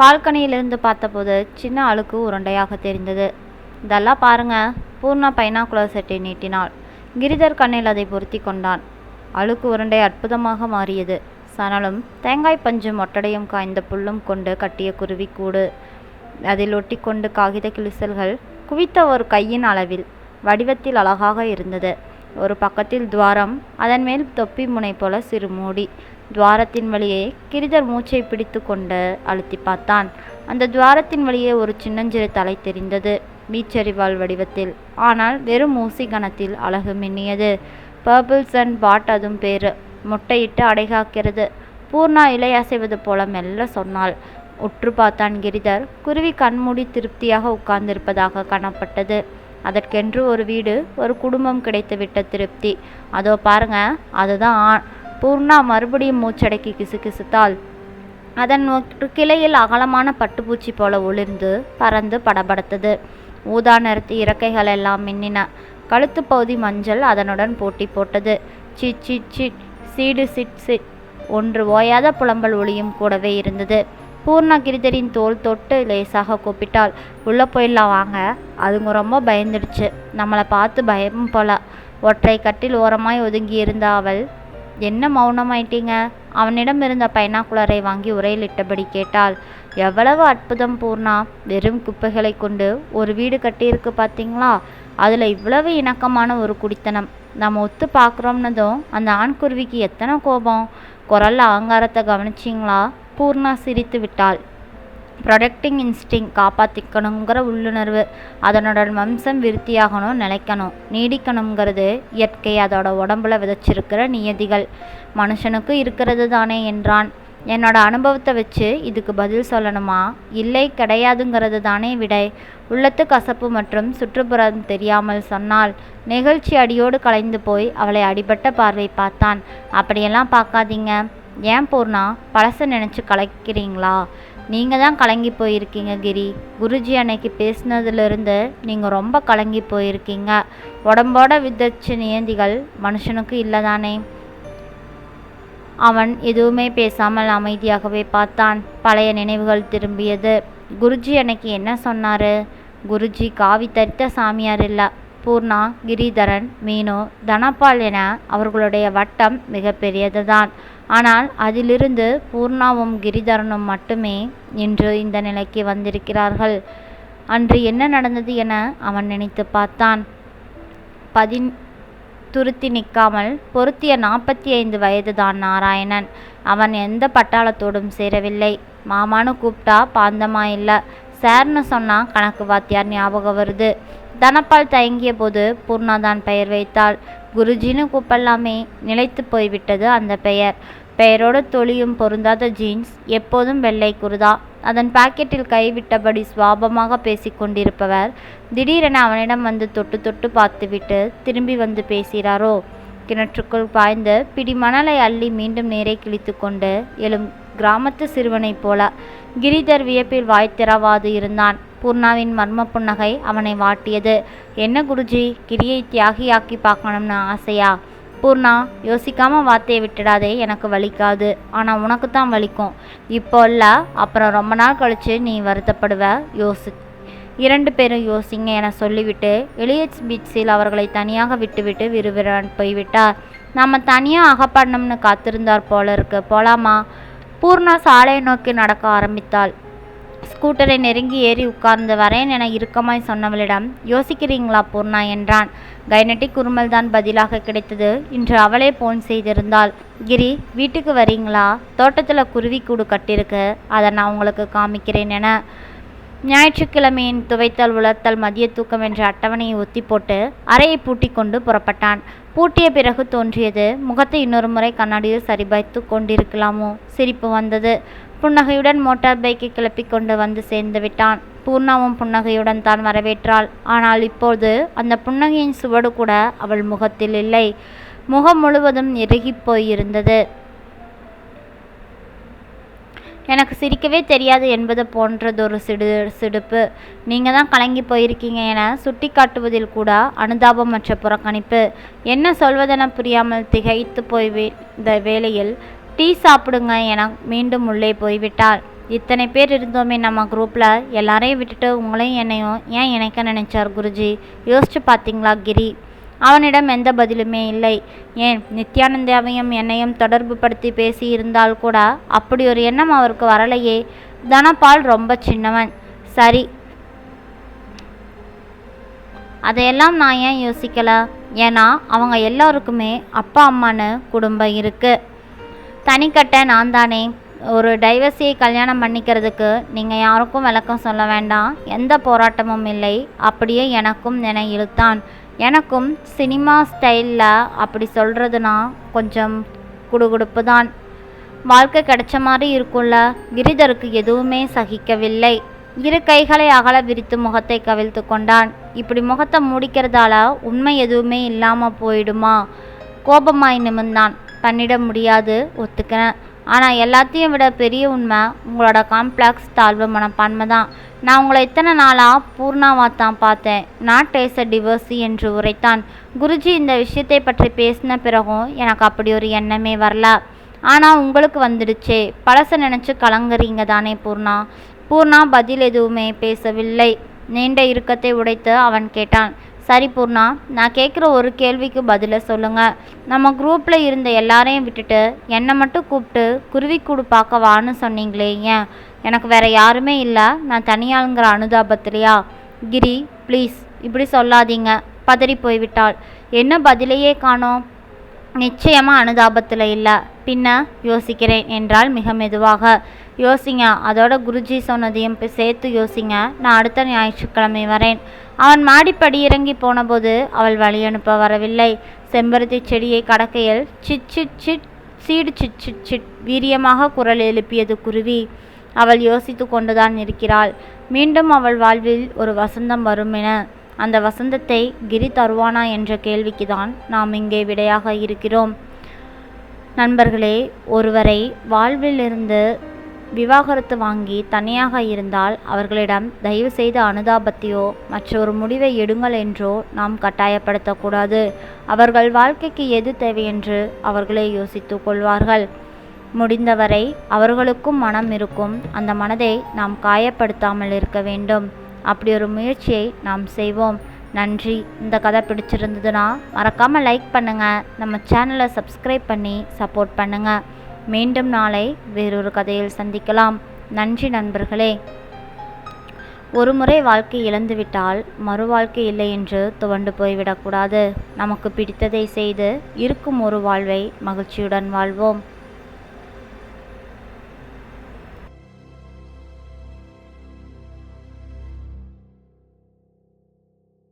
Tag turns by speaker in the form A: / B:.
A: பால்கனியிலிருந்து பார்த்தபோது சின்ன அழுக்கு உருண்டையாக தெரிந்தது. இதெல்லாம் பாருங்க பூர்ணா பைனாக்குலர் செட்டை நீட்டினாள். கிரிதர் கண்ணில் அதை பொருத்தி கொண்டான். அழுக்கு உருண்டை அற்புதமாக மாறியது. சணலும் தேங்காய் பஞ்சும் ஒட்டடையும் காய்ந்த புல்லும் கொண்டு கட்டிய குருவிக்கூடு. அதில் ஒட்டிக்கொண்டு காகித கிழிசல்கள் குவித்த ஒரு கையின் அளவில் வடிவத்தில் அழகாக இருந்தது. ஒரு பக்கத்தில் துவாரம் அதன் மேல் தொப்பி முனை போல சிறு மூடி. துவாரத்தின் வழியே கிரிதர் மூச்சை பிடித்து கொண்டு அழுத்தி பார்த்தான். அந்த துவாரத்தின் வழியே ஒரு சின்னஞ்சிறு தலை தெரிந்தது மீச்சரிவாள் வடிவத்தில். ஆனால் வெறும் ஊசி கணத்தில் அழகு மின்னியது. பர்பிள்ஸ் அண்ட் பாட் அதுவும் பேரு முட்டையிட்டு அடைகாக்கிறது பூர்ணா இலை அசைவது போல மெல்ல சொன்னாள். உற்று பார்த்தான் கிரிதர். குருவி கண்மூடி திருப்தியாக உட்கார்ந்திருப்பதாக காணப்பட்டது. அதற்கென்று ஒரு வீடு ஒரு குடும்பம் கிடைத்துவிட்ட திருப்தி. அதோ பாருங்க அதுதான் ஆண். பூர்ணா மறுபடியும் மூச்சடக்கி கிசுகிசுத்தாள். அதன் கிளையில் அகலமான பட்டுப்பூச்சி போல ஒளிர்ந்து பறந்து படபடத்தது. ஊதா நிறத்து இறக்கைகள் எல்லாம் மின்னின. கழுத்து பகுதி மஞ்சள் அதனுடன் போட்டி போட்டது. சிட் சிட் சிட் சீடு சிட் சிட் ஒன்று ஓயாத புலம்பல் ஒளியும் கூடவே இருந்தது. பூர்ணா கிரிதரின் தோல் தொட்டு லேசாக கூப்பிட்டாள். உள்ளே போயிடலாம் வாங்க. அதுங்க ரொம்ப பயந்துடுச்சு. நம்மளை பார்த்து பயம் போல. ஒற்றை கட்டில் ஓரமாய் ஒதுங்கி இருந்த அவள் என்ன மௌனமாயிட்டீங்க? அவனிடம் இருந்த பைனாக்குலரை வாங்கி உரையிலிட்டபடி கேட்டாள். எவ்வளவு அற்புதம் பூர்ணா! வெறும் குப்பைகளை கொண்டு ஒரு வீடு கட்டியிருக்கு பார்த்தீங்களா? அதில் இவ்வளவு இணக்கமான ஒரு குடித்தனம். நம்ம ஒத்து பார்க்குறோம்னதும் அந்த ஆண்குருவிக்கு எத்தனை கோபம்! குரல்ல அகங்காரத்தை கவனிச்சிங்களா? பூர்ணா சிரித்து விட்டாள். ப்ரொடக்டிங் இன்ஸ்டிங் காப்பாற்றிக்கணுங்கிற உள்ளுணர்வு. அதனோட வம்சம் விருத்தியாகணும் நிலைக்கணும் நீடிக்கணுங்கிறது இயற்கை அதோட உடம்புல விதைச்சிருக்கிற நியதிகள். மனுஷனுக்கு இருக்கிறது தானே என்றான். என்னோட அனுபவத்தை வச்சு இதுக்கு பதில் சொல்லணுமா? இல்லை கிடையாதுங்கிறது தானே விடை. உள்ளத்து கசப்பு மற்றும் சுற்றுப்புறம் தெரியாமல் சொன்னால் நிகழ்ச்சி அடியோடு கலைந்து போய் அவளை அடிபட்ட பார்வை பார்த்தான். அப்படியெல்லாம் பார்க்காதீங்க. ஏன் பூர்ணா? பழச நினச்சி கலைக்கிறீங்களா? நீங்கள் தான் கலங்கி போயிருக்கீங்க கிரி. குருஜி அன்னைக்கு பேசினதுலேருந்து நீங்கள் ரொம்ப கலங்கி போயிருக்கீங்க. உடம்போட விதச்ச நியந்திகள் மனுஷனுக்கு இல்லை தானே அவன் எதுவுமே பேசாமல் அமைதியாகவே பார்த்தான். பழைய நினைவுகள் திரும்பியது. குருஜி அன்னைக்கு என்ன சொன்னாரு? குருஜி காவி தரித்த சாமியார் இல்லை. பூர்ணா கிரிதரன் மீனு தனபால் என அவர்களுடைய வட்டம் மிகப்பெரியது தான் ஆனால் அதிலிருந்து பூர்ணாவும் கிரிதரனும் மட்டுமே இன்று இந்த நிலைக்கு வந்திருக்கிறார்கள். அன்று என்ன நடந்தது என அவன் நினைத்து பார்த்தான். பதின் துருத்தி நிற்காமல் பொருத்திய நாற்பத்தி ஐந்து வயதுதான் நாராயணன். அவன் எந்த பட்டாளத்தோடும் சேரவில்லை. மாமான்னு கூப்பிட்டா பாந்தமா இல்லை. சார்னு சொன்னால் கணக்கு வாத்தியார் ஞாபகம் வருது. தனப்பால் தயங்கிய போது பூர்ணா தான் பெயர் வைத்தாள். குருஜின்னு கூப்பிடலாமே நிலைத்து போய்விட்டது அந்த பெயர். பெயரோடு தொழியும் பொருந்தாத ஜீன்ஸ் எப்போதும் வெள்ளை குருதா. அதன் பாக்கெட்டில் கைவிட்டபடி சுவாபமாக பேசிக்கொண்டிருப்பவர் திடீரென அவனிடம் வந்து தொட்டு தொட்டு பார்த்துவிட்டு திரும்பி வந்து பேசுகிறாரோ? கிணற்றுக்குள் பாய்ந்து பிடி மணலை அள்ளி மீண்டும் நீரை கிழித்து கொண்டு எழும் கிராமத்து சிறுவனைப் போல கிரிதர் வியப்பில் வாய் திறவாது இருந்தான். பூர்ணாவின் மர்ம புன்னகை அவனை வாட்டியது. என்ன குருஜி கிரியை தியாகியாக்கி பார்க்கணும்னு ஆசையா? பூர்ணா யோசிக்காம வார்த்தையை விட்டுடாதே எனக்கு வலிக்காது. ஆனால் உனக்கு தான் வலிக்கும். இப்போ இல்லை அப்புறம் ரொம்ப நாள் கழிச்சு நீ வருத்தப்படுவ? யோசி இரண்டு பேரும் யோசிங்க என சொல்லிவிட்டு எலியட்ஸ் பீச்சில் அவர்களை தனியாக விட்டுவிட்டு விறுவிறான் போய்விட்டார். நம்ம தனியாக அகப்படணும்னு காத்திருந்தார் போல இருக்கு. போலாமா? பூர்ணா சாலையை நோக்கி நடக்க ஆரம்பித்தாள். ஸ்கூட்டரை நெருங்கி ஏறி உட்கார்ந்து வரேன் என இறுக்கமாய் சொன்னவளிடம் யோசிக்கிறீங்களா பூர்ணா என்றான். கைனட்டிக் குறுமல் தான் பதிலாக கிடைத்தது. இன்று அவளே போன் செய்திருந்தாள். கிரி வீட்டுக்கு வரீங்களா? தோட்டத்தில் குருவி கூடு கட்டிருக்கு. அதை நான் உங்களுக்கு காமிக்கிறேன் என ஞாயிற்றுக்கிழமையின் துவைத்தல் உலர்த்தல் மதிய தூக்கம் என்ற அட்டவணையை ஒத்தி போட்டு அறையை பூட்டி கொண்டு புறப்பட்டான். பூட்டிய பிறகு தோன்றியது. முகத்தை இன்னொரு முறை கண்ணாடியில் சரிபாய்த்து கொண்டிருக்கலாமோ? சிரிப்பு வந்தது. புன்னகையுடன் மோட்டார் பைக்கை கிளப்பி கொண்டு வந்து சேர்ந்து விட்டான். பூர்ணாவும் புன்னகையுடன் தான் வரவேற்றாள். ஆனால் இப்போது அந்த புன்னகையின் சுவடு கூட அவள் முகத்தில் இல்லை. முகம் முழுவதும் இறுகி போயிருந்தது. எனக்கு சிரிக்கவே தெரியாது என்பது போன்றதொரு சிடு சிடுப்பு. நீங்கள் தான் கலங்கி போயிருக்கீங்க என சுட்டி காட்டுவதில் கூட அனுதாபமற்ற புறக்கணிப்பு. என்ன சொல்வதென புரியாமல் திகைத்து போய் இந்த வேளையில் டீ சாப்பிடுங்க என மீண்டும் உள்ளே போய்விட்டாள். இத்தனை பேர் இருந்தோமே நம்ம குரூப்பில் எல்லாரையும் விட்டுட்டு உங்களையும் என்னையும் ஏன் இணைக்க நினைச்சார் குருஜி? யோசிச்சு பார்த்தீங்களா கிரி? அவனிடம் எந்த பதிலுமே இல்லை. ஏன் நித்யானந்தாவையும் என்னையும் தொடர்பு படுத்தி பேசி இருந்தால் கூட அப்படி ஒரு எண்ணம் அவருக்கு வரலையே. தனபால் ரொம்ப சின்னவன். சரி. அதையெல்லாம் நான் ஏன் யோசிக்கல? ஏன்னா அவங்க எல்லாருக்குமே அப்பா அம்மான்னு குடும்பம் இருக்கு. தனிக்கட்ட நான் தானே. ஒரு டைவர்ஸியை கல்யாணம் பண்ணிக்கிறதுக்கு நீங்கள் யாருக்கும் விளக்கம் சொல்ல வேண்டாம். எந்த போராட்டமும் இல்லை. அப்படியே எனக்கும் என இழுத்தான். எனக்கும் சினிமா ஸ்டைலில் அப்படி சொல்கிறதுனா கொஞ்சம் குடுகுடுப்பு தான். வாழ்க்கை கிடைச்ச மாதிரி இருக்கும்ல கிரிதருக்கு எதுவுமே சகிக்கவில்லை. இரு கைகளை அகல விரித்து முகத்தை கவிழ்த்து கொண்டான். இப்படி முகத்தை மூடிக்கிறதால உண்மை எதுவுமே இல்லாமல் போயிடுமா? கோபமாய் நிமிர்ந்தான். பண்ணிட முடியாது ஒத்துக்கிறேன். ஆனால் எல்லாத்தையும் விட பெரிய உண்மை உங்களோட காம்ப்ளெக்ஸ் தாழ்வு மனப்பான்மை தான். நான் உங்களை இத்தனை நாளாக பூர்ணாவாக தான் பார்த்தேன். நாட் ஏஸ் அ டிவர்ஸி என்று உரைத்தான். குருஜி இந்த விஷயத்தை பற்றி பேசின பிறகும் எனக்கு அப்படி ஒரு எண்ணமே வரல. ஆனால் உங்களுக்கு வந்துடுச்சே. பழச நினச்சி கலங்குறீங்க தானே பூர்ணா. பூர்ணா பதில் எதுவுமே பேசவில்லை. நீண்ட இறுக்கத்தை உடைத்து அவன் கேட்டான். சரி பூர்ணா நான் கேட்குற ஒரு கேள்விக்கு பதிலை சொல்லுங்கள் நம்ம குரூப்பில் இருந்த எல்லாரையும் விட்டுட்டு என்னை மட்டும் கூப்பிட்டு குருவிக்கூடு பார்க்க வான்னு சொன்னீங்களே ஏன்? எனக்கு வேற யாருமே இல்லை. நான் தனியாளுங்கிற அனுதாபத்திலையா? கிரி ப்ளீஸ் இப்படி சொல்லாதீங்க. பதறி போய்விட்டாள். என்ன பதிலையே காணோம்? நிச்சயமாக அனுதாபத்தில் இல்லை. பின்ன யோசிக்கிறேன் என்றால் மிக மெதுவாக. யோசிங்க அதோட குருஜி சொன்னதையும் சேர்த்து யோசிங்க. நான் அடுத்த ஞாயிற்றுக்கிழமை வரேன். அவன் மாடிப்படி இறங்கி போனபோது அவள் வழி அனுப்ப வரவில்லை. செம்பருத்தி செடியை கடக்கையில் சிட் சிட் சிட் சீடு சிட் சிட் சிட் வீரியமாக குரல் எழுப்பியது குருவி. அவள் யோசித்து கொண்டுதான் இருக்கிறாள். மீண்டும் அவள் வாழ்வில் ஒரு வசந்தம் வரும் என. அந்த வசந்தத்தை கிரி தருவானா என்ற கேள்விக்குதான் நாம் இங்கே விடையாக இருக்கிறோம். நண்பர்களே ஒருவரை வாழ்விலிருந்து விவாகரத்து வாங்கி தனியாக இருந்தால் அவர்களிடம் தயவு செய்து அனுதாபத்தையோ மற்றொரு முடிவை எடுங்கள் என்றோ நாம் கட்டாயப்படுத்தக்கூடாது. அவர்கள் வாழ்க்கைக்கு எது தேவையென்று அவர்களே யோசித்து கொள்வார்கள். முடிந்தவரை அவர்களுக்கும் மனம் இருக்கும். அந்த மனதை நாம் காயப்படுத்தாமல் இருக்க வேண்டும். அப்படி ஒரு முயற்சியை நாம் செய்வோம். நன்றி. இந்த கதை பிடிச்சிருந்ததுன்னா மறக்காமல் லைக் பண்ணுங்கள் நம்ம சேனலை சப்ஸ்கிரைப் பண்ணி சப்போர்ட் பண்ணுங்கள் மீண்டும் நாளை வேறொரு கதையில் சந்திக்கலாம். நன்றி நண்பர்களே. ஒரு முறை வாழ்க்கை இழந்துவிட்டால் மறு வாழ்க்கை இல்லை என்று துவண்டு போய்விடக்கூடாது. நமக்கு பிடித்ததை செய்து இருக்கும் ஒரு வாழ்வை மகிழ்ச்சியுடன் வாழ்வோம்.